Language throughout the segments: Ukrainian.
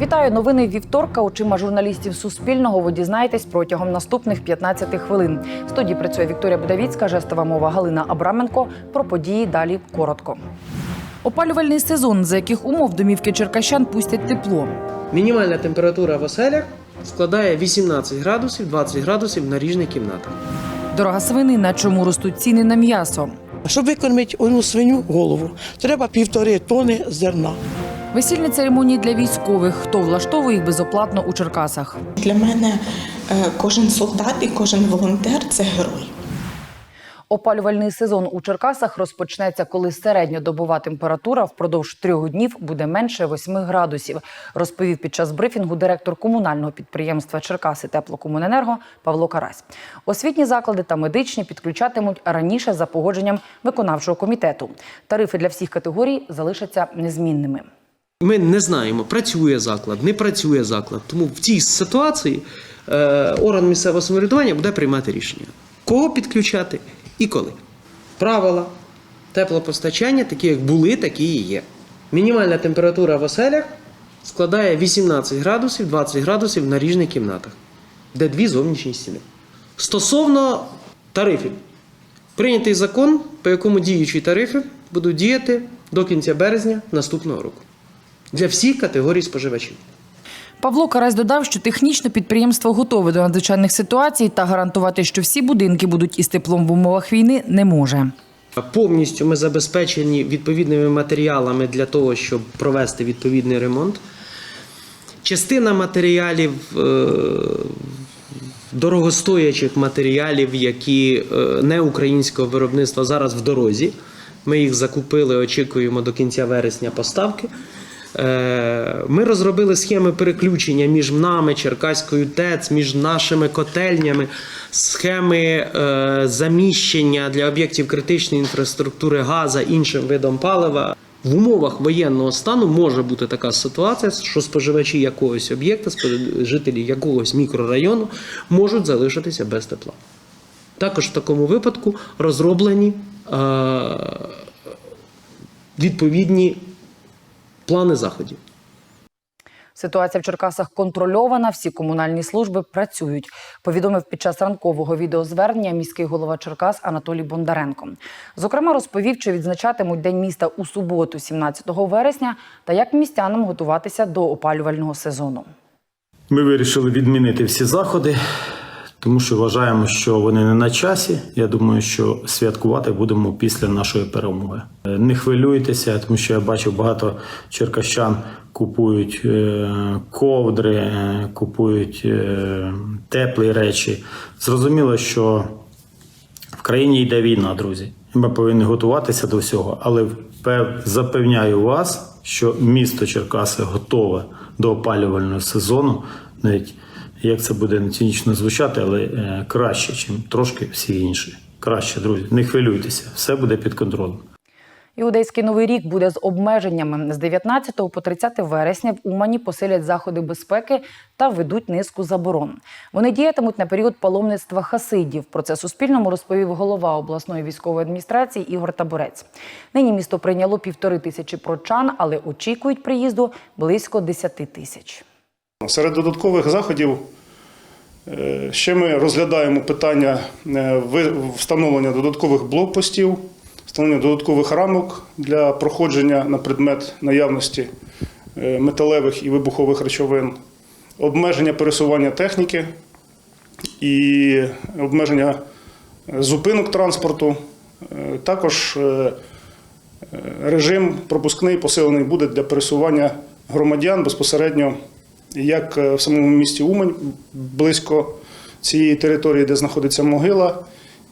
Вітаю новини вівторка. Очима журналістів Суспільного. Ви дізнаєтесь протягом наступних 15 хвилин. В студії працює Вікторія Будавіцька, жестова мова Галина Абраменко. Про події далі коротко. Опалювальний сезон, за яких умов домівки черкащан пустять тепло. Мінімальна температура в оселях складає 18 градусів, 20 градусів в наріжних кімнатах. Дорога свинина, чому ростуть ціни на м'ясо. Щоб викормити одну свиню голову, треба півтори тони зерна. Весільні церемонії для військових. Хто влаштовує їх безоплатно у Черкасах? Для мене е, кожен солдат і кожен волонтер це герой. Опалювальний сезон у Черкасах розпочнеться, коли середньодобова температура впродовж трьох днів буде менше 8 градусів, розповів під час брифінгу директор комунального підприємства Черкаси Теплокомуненерго Павло Карась. Освітні заклади та медичні підключатимуть раніше за погодженням виконавчого комітету. Тарифи для всіх категорій залишаться незмінними. Ми не знаємо, працює заклад, не працює заклад. Тому в цій ситуації е, орган місцевого самоврядування буде приймати рішення, кого підключати і коли. Правила теплопостачання, такі як були, такі і є. Мінімальна температура в оселях складає 18 градусів, 20 градусів в наріжних кімнатах, де дві зовнішні стіни. Стосовно тарифів, прийнятий закон, по якому діючі тарифи будуть діяти до кінця березня наступного року для всіх категорій споживачів. Павло Карась додав, що технічно підприємство готове до надзвичайних ситуацій та гарантувати, що всі будинки будуть із теплом в умовах війни, не може. Повністю ми забезпечені відповідними матеріалами для того, щоб провести відповідний ремонт. Частина матеріалів, е, дорогостоячих матеріалів, які е, не українського виробництва зараз в дорозі. Ми їх закупили, очікуємо до кінця вересня поставки. Е, Ми розробили схеми переключення між нами, Черкаською ТЕЦ, між нашими котельнями, схеми е, заміщення для об'єктів критичної інфраструктури газа іншим видом палива. В умовах воєнного стану може бути така ситуація, що споживачі якогось об'єкта, жителі якогось мікрорайону можуть залишитися без тепла. Також в такому випадку розроблені е, відповідні плани заходів. Ситуація в Черкасах контрольована. Всі комунальні служби працюють. Повідомив під час ранкового відеозвернення міський голова Черкас Анатолій Бондаренко. Зокрема, розповів, чи відзначатимуть День міста у суботу, 17 вересня, та як містянам готуватися до опалювального сезону. Ми вирішили відмінити всі заходи, тому що вважаємо, що вони не на часі. Я думаю, що святкувати будемо після нашої перемоги. Е, Не хвилюйтеся, тому що я бачив багато черкащан купують е, ковдри, е, купують теплі речі. Зрозуміло, що в країні йде війна, друзі. Ми повинні готуватися до всього, але запевняю вас, що місто Черкаси готове до опалювального сезону. Навіть як це буде не цинічно звучати, але е, краще, ніж трошки всі інші. Краще, друзі, не хвилюйтеся, все буде під контролем. Іудейський новий рік буде з обмеженнями. З 19 по 30 вересня в Умані посилять заходи безпеки та введуть низку заборон. Вони діятимуть на період паломництва хасидів. Про це Суспільному розповів голова обласної військової адміністрації Ігор Таборець. Нині місто прийняло півтори тисячі прочан, але очікують приїзду близько 10 тисяч. Серед додаткових заходів е, ще ми розглядаємо питання е, встановлення додаткових блокпостів, встановлення додаткових рамок для проходження на предмет наявності е, металевих і вибухових речовин, обмеження пересування техніки і обмеження зупинок транспорту. Також режим пропускний посилений буде для пересування громадян безпосередньо як е, в самому місті Умань, близько цієї території, де знаходиться могила,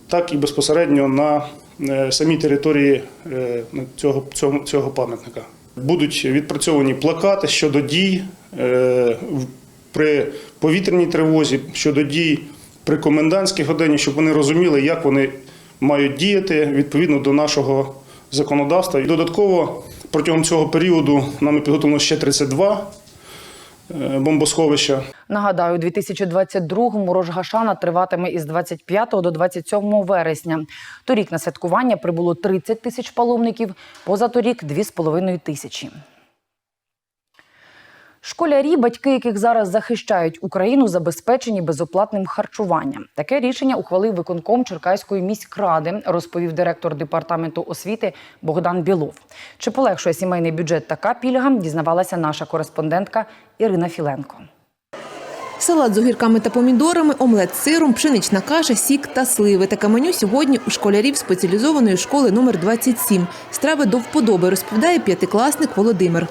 так і безпосередньо на е, самій території е, цього, цього, цього пам'ятника. Будуть відпрацьовані плакати щодо дій при повітряній тривозі, щодо дій при комендантській годині, щоб вони розуміли, як вони мають діяти відповідно до нашого законодавства. І додатково протягом цього періоду нами підготовлено ще 32 е, бомбосховища. Нагадаю, у 2022-му Рож Гашана триватиме із 25 до 27 вересня. Торік на святкування прибуло 30 тисяч паломників, позаторік – 2,5 тисячі. Школярі, батьки яких зараз захищають Україну, забезпечені безоплатним харчуванням. Таке рішення ухвалив виконком Черкаської міськради, розповів директор департаменту освіти Богдан Білов. Чи полегшує сімейний бюджет така пільга? Дізнавалася наша кореспондентка Ірина Філенко. Салат з огірками та помідорами, омлет з сиром, пшенична каша, сік та сливи. Таке меню сьогодні у школярів спеціалізованої школи номер 27. Страви до вподоби, розповідає п'ятикласник Володимир.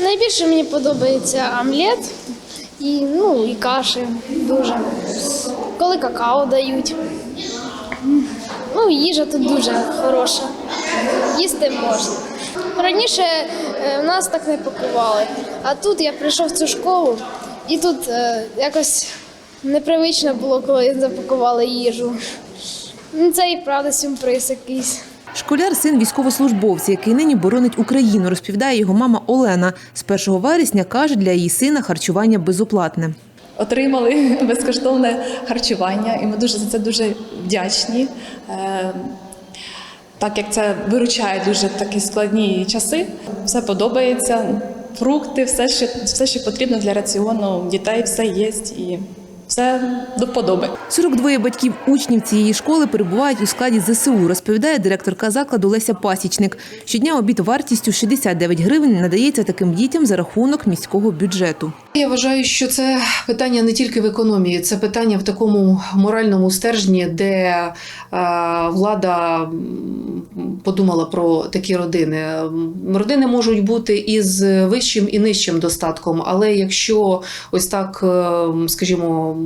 Найбільше мені подобається омлет і, ну, і каші дуже. Коли какао дають. Ну, їжа тут дуже хороша. Їсти можна. Раніше е, в нас так не пакували, а тут я прийшов в цю школу і тут е, якось непривично було, коли запакували їжу. Ну, Це і правда сюрприз якийсь. Школяр син військовослужбовця, який нині боронить Україну, розповідає його мама Олена. З 1 вересня каже, для її сина харчування безоплатне. отримали безкоштовне харчування, і ми дуже за це дуже вдячні. Е, Так як це виручає дуже такі складні часи, все подобається. Фрукти, все, що все, що потрібно для раціону дітей, все є і все до вподоби. 42 батьків учнів цієї школи перебувають у складі ЗСУ, розповідає директорка закладу Леся Пасічник. Щодня обід вартістю 69 гривень надається таким дітям за рахунок міського бюджету. Я вважаю, що це питання не тільки в економії, це питання в такому моральному стержні, де влада подумала про такі родини. Родини можуть бути із вищим і нижчим достатком, але якщо ось так, е, скажімо,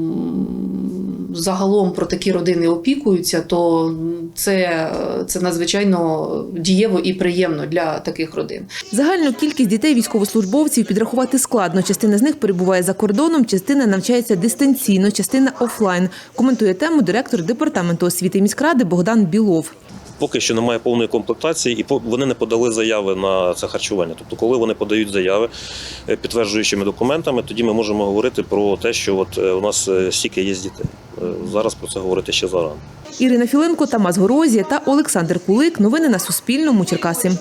загалом про такі родини опікуються, то це, це надзвичайно дієво і приємно для таких родин. Загальну кількість дітей військовослужбовців підрахувати складно. Частина з них перебуває за кордоном, частина навчається дистанційно, частина офлайн. Коментує тему директор департаменту освіти міськради Богдан Білов. Поки що немає повної комплектації, і вони не подали заяви на це харчування. Тобто, коли вони подають заяви е, підтверджуючими документами, тоді ми можемо говорити про те, що от е, у нас е, стільки є дітей. Зараз про це говорити ще зарано. Ірина Філенко, Тамас Горозія та Олександр Кулик. Новини на Суспільному. Черкаси.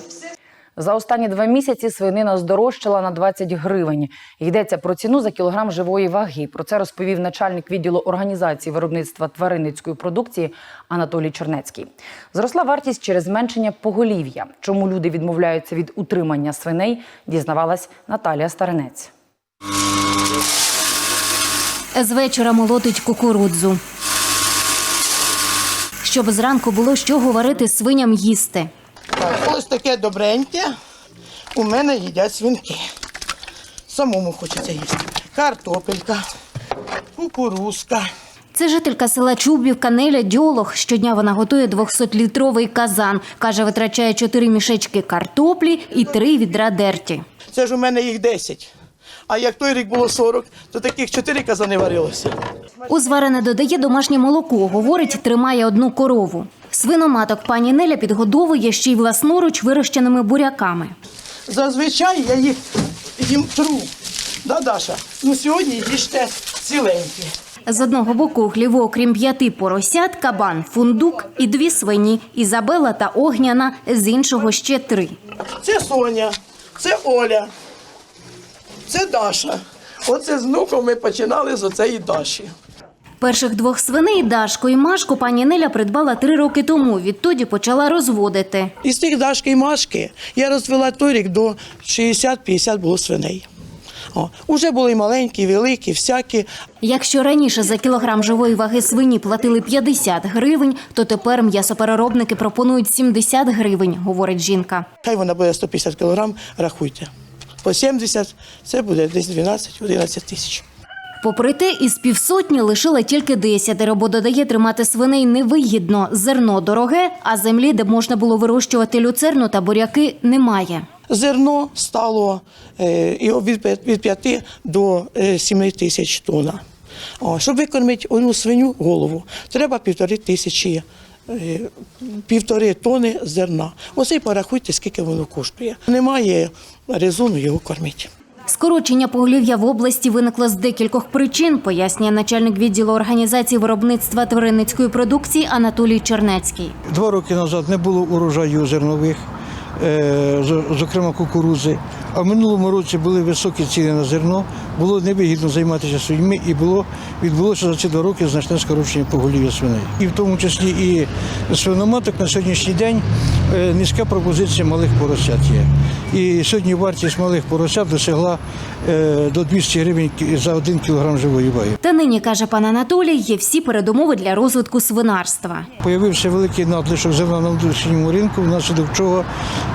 За останні два місяці свинина здорожчала на 20 гривень. Йдеться про ціну за кілограм живої ваги. Про це розповів начальник відділу організації виробництва тваринницької продукції Анатолій Чернецький. Зросла вартість через зменшення поголів'я. Чому люди відмовляються від утримання свиней, дізнавалась Наталія Старинець. З вечора молотить кукурудзу. Щоб зранку було що говорити свиням їсти. Ось таке добреньке. У мене їдять свинки. Самому хочеться їсти. Картопелька, кукурузка. Це жителька села Чубівка Неля Дьолох. Щодня вона готує 200-літровий казан. Каже, витрачає 4 мішечки картоплі і 3 відра дерті. Це ж у мене їх 10. А як той рік було 40, то таких 4 казани варилося. У зварене додає домашнє молоко. Говорить, тримає одну корову. Свиноматок пані Неля підгодовує ще й власноруч вирощеними буряками. Зазвичай я їх їм тру. Да, Даша? Ну сьогодні їжте ціленькі. З одного боку хліву, окрім п'яти поросят, кабан, фундук і дві свині – Ізабела та Огняна, з іншого ще три. Це Соня, це Оля, це Даша. Оце з внуком ми починали з оцеї Даші. Перших двох свиней Дашку і Машку пані Неля придбала три роки тому. Відтоді почала розводити. Із тих Дашки і Машки я розвела той рік до 60-50 було свиней. О, уже були і маленькі, і великі, всякі. Якщо раніше за кілограм живої ваги свині платили 50 гривень, то тепер м'ясопереробники пропонують 70 гривень, говорить жінка. Хай вона буде 150 кілограм, рахуйте. По 70 це буде десь 12-11 тисяч. Попри те, із півсотні лишила тільки десятеро, бо додає тримати свиней невигідно. Зерно дороге, а землі, де можна було вирощувати люцерну та буряки, немає. Зерно стало е, від, п'ят- 5 до е, 7 тисяч тонн. Щоб викормити одну свиню голову, треба півтори тисячі, е, півтори тони зерна. Оце і порахуйте, скільки воно коштує. Немає резону його кормити. Скорочення поголів'я в області виникло з декількох причин, пояснює начальник відділу організації виробництва тваринницької продукції Анатолій Чернецький. Два роки назад не було урожаю зернових, е, зокрема кукурудзи. А в минулому році були високі ціни на зерно, було невигідно займатися свиньми і було відбулося за ці два роки значне скорочення поголів'я свиней. І в тому числі і свиноматок на сьогоднішній день е, низька пропозиція малих поросят є. І сьогодні вартість малих поросят досягла е, до 200 гривень за один кілограм живої ваги. Та нині, каже пан Анатолій, є всі передумови для розвитку свинарства. Появився великий надлишок зерна на внутрішньому ринку, внаслідок чого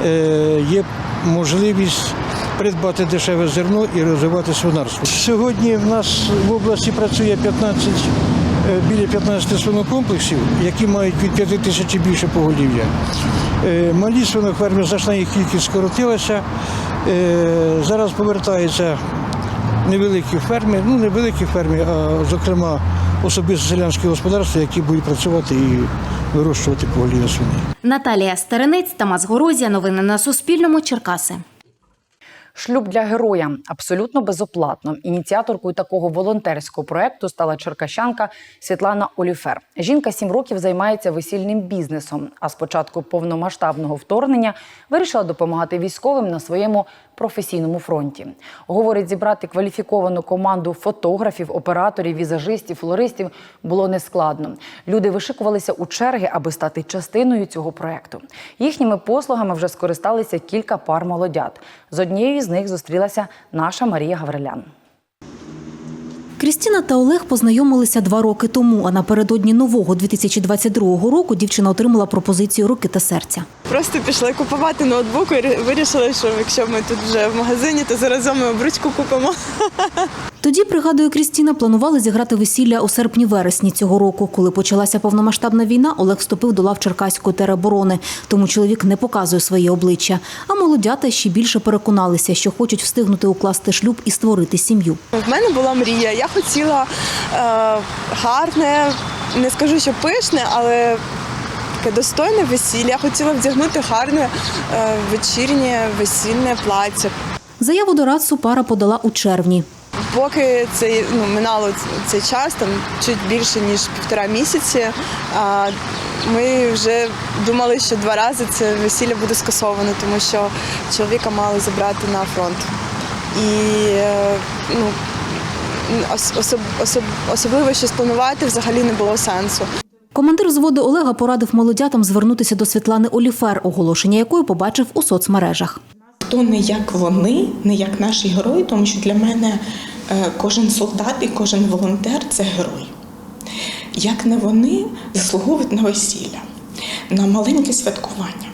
е, є можливість придбати дешеве зерно і розвивати свинарство. Сьогодні в нас в області працює 15, е, біля 15 свинокомплексів, які мають від 5 тисяч більше поголів'я. Е, Малі свиноферми, значна їх кількість скоротилася. Е, Зараз повертаються невеликі ферми, ну невеликі ферми, а зокрема особисто селянські господарства, які будуть працювати і вирощувати поголів'я свиней. Наталія Старинець, Тамас Горозія. Новини на Суспільному. Черкаси. Шлюб для героя абсолютно безоплатно. Ініціаторкою такого волонтерського проекту стала черкащанка Світлана Оліфер. Жінка сім років займається весільним бізнесом. А з початку повномасштабного вторгнення вирішила допомагати військовим на своєму професійному фронті. Говорить, зібрати кваліфіковану команду фотографів, операторів, візажистів, флористів було нескладно. Люди вишикувалися у черги, аби стати частиною цього проекту. Їхніми послугами вже скористалися кілька пар молодят. З однією з них зустрілася наша Марія Гаврилян. Крістіна та Олег познайомилися два роки тому, а напередодні нового 2022 року дівчина отримала пропозицію руки та серця. Просто пішли купувати ноутбук і вирішили, що якщо ми тут вже в магазині, то заразом ми обручку купимо. Тоді, пригадує Крістіна, планували зіграти весілля у серпні-вересні цього року. Коли почалася повномасштабна війна, Олег вступив до лав Черкаської тероборони, тому чоловік не показує своє обличчя. А молодята ще більше переконалися, що хочуть встигнути укласти шлюб і створити сім'ю. В мене була мрія. Я хотіла е, гарне, не скажу, що пишне, але таке достойне весілля. Я хотіла вдягнути гарне е, вечірнє весільне плаття. Заяву до Рацу пара подала у червні. Поки цей ну минало цей час, там чуть більше ніж півтора місяці. А ми вже думали, що два рази це весілля буде скасовано, тому що чоловіка мали забрати на фронт. І е, ну особ, особ, особливо щось планувати взагалі не було сенсу. Командир взводу Олега порадив молодятам звернутися до Світлани Оліфер, оголошення якої побачив у соцмережах. Хто не як вони, не як наші герої, тому що для мене е, кожен солдат і кожен волонтер це герой. Як не вони заслуговують на весілля, на маленьке святкування.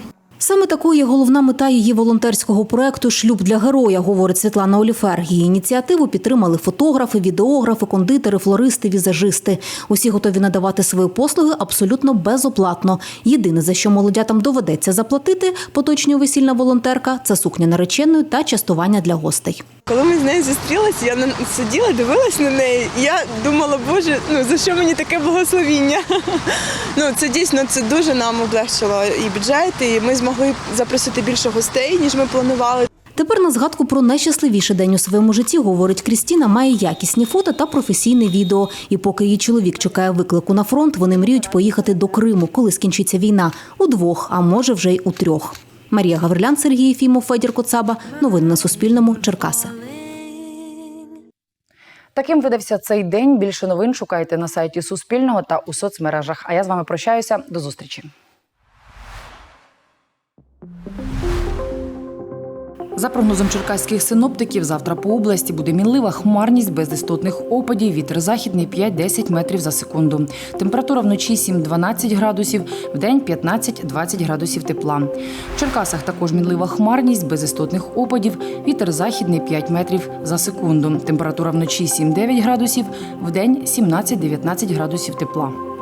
Саме такою є головна мета її волонтерського проекту Шлюб для героя, говорить Світлана Оліфер. Її ініціативу підтримали фотографи, відеографи, кондитери, флористи, візажисти. Усі готові надавати свої послуги абсолютно безоплатно. Єдине за що молодятам доведеться заплатити, поточнює весільна волонтерка це сукня нареченої та частування для гостей. Коли ми з нею зустрілися, я сиділа, дивилась на неї. і Я думала, боже, ну за що мені таке благословіння? Ну це дійсно це дуже нам облегшило і бюджет, і ми змогли запросити більше гостей, ніж ми планували. Тепер на згадку про найщасливіший день у своєму житті, говорить Крістіна, має якісні фото та професійне відео. І поки її чоловік чекає виклику на фронт, вони мріють поїхати до Криму, коли скінчиться війна. Удвох, а може вже й у трьох. Марія Гаврилян, Сергій Єфімов, Федір Коцаба. Новини на Суспільному. Черкаси. Таким видався цей день. Більше новин шукайте на сайті Суспільного та у соцмережах. А я з вами прощаюся. До зустрічі. За прогнозом черкаських синоптиків, завтра по області буде мінлива хмарність без істотних опадів. Вітер західний 5-10 метрів за секунду. Температура вночі 7-12 градусів, вдень 15-20 градусів тепла. В Черкасах також мінлива хмарність без істотних опадів. Вітер західний 5 метрів за секунду. Температура вночі 7-9 градусів, вдень 17-19 градусів тепла.